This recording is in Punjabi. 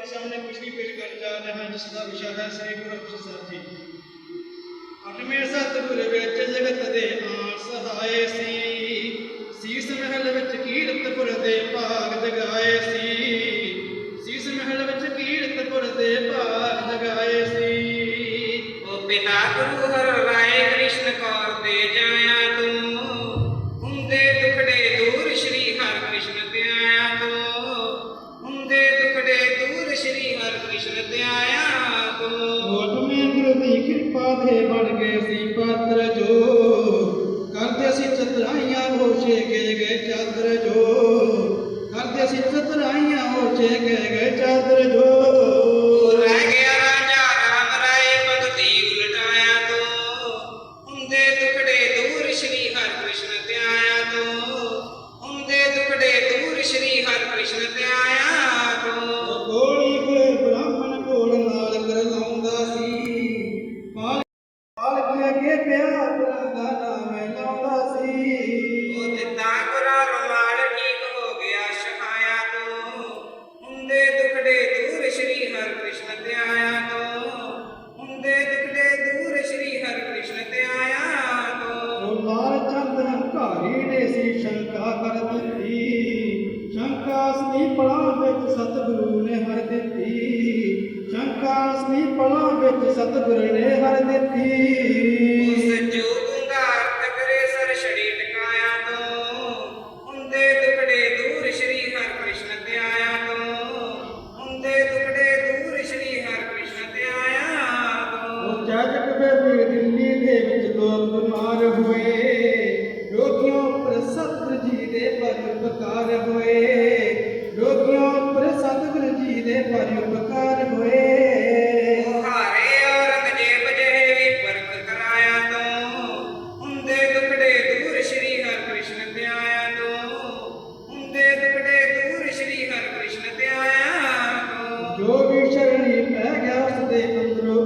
आपके सामने कुछ भी पेश कर जा रहे हैं जिसका विषय है श्री गुरु हरकृष्ण ਸਾਹਿਬ ਜੀ ਅਠਵੇਂ ਸਤਿਗੁਰ ਵਿੱਚ ਜਗਤ ਦੇ ਆਣ ਸਹਾਏ ਸੀ ਸੀਸ ਮਹਿਲ ਵਿੱਚ ਕੀਰਤਪੁਰ ਦੇ ਭਾਗ ਜਗਾਏ ਸੀ ਸੀਸ ਮਹਿਲ ਵਿੱਚ ਕੀਰਤਪੁਰ ਦੇ ਭਾਗ ਜਗਾਏ ਸੀ ਉਹ ਪਿਤਾ ਗੁਰੂ ਦੇ ਬਣ ਗਏ ਸੀ ਪਾਤਰ ਜੋ। ਕਰਦੇ ਸੀ ਚਤਰਾਈਆਂ ਹੋ ਛੇਕੇ ਗਏ ਚਾਦਰ ਜੋ। ਕਰਦੇ ਸੀ ਚਤਰਾਈਆਂ ਹੋ ਛੇਕੇ ਗਏ ਚਾਦਰ ਜੋ। ਰਹਿ ਗਿਆ ਰਾਜਾ ਰਾਮ ਰਾਏ ਭਗਤੀ ਉਲਟਾਇਆ ਤੂੰ। ਹੁੰਦੇ ਦੁਖੜੇ ਦੂਰ ਸ਼੍ਰੀ ਹਰਿ ਕ੍ਰਿਸ਼ਨ ਤੇ ਆਇਆ ਤੂੰ। ਹੁੰਦੇ ਦੁਖੜੇ ਦੂਰ ਸ਼੍ਰੀ ਹਰਿ ਕ੍ਰਿਸ਼ਨ ਤੇ ਪਲਾਂ ਵਿੱਚ ਸਤਿਗੁਰੂ ਨੇ ਹਰ ਦਿੱਤੀ। ਸ਼ੰਕਾ ਅਸਲੀ ਪਲਾਂ ਵਿੱਚ ਸਤਿਗੁਰੂ ਨੇ ਹਰ ਦਿੱਤੀ। ਉਸ ਜੋਗੁੰਗਾ ਤਕਰੇ ਸਰ ਛੜੀ ਟਿਕਾਇਆ ਤੂੰ। ਹੁੰਦੇ ਦੁਖੜੇ ਦੂਰ ਸ਼੍ਰੀ ਹਰਿ ਕ੍ਰਿਸ਼ਨ ਤੇ। ਆਇਆ ਤੂੰ ਹੁੰਦੇ ਦੁਖੜੇ ਦੂਰ ਸ਼੍ਰੀ ਹਰਿ ਕ੍ਰਿਸ਼ਨ ਤੇ। ਆਇਆ ਤੂੰ ਦਿੱਲੀ ਦੇ ਵਿੱਚ ਲੋਕ ਬਿਮਾਰ ਹੋਏ। ਜੋ ਵੀ ਸ਼ਰਣੀ ਪੈ ਗਿਆ ਉਸ ਦੇ ਅੰਦਰੋਂ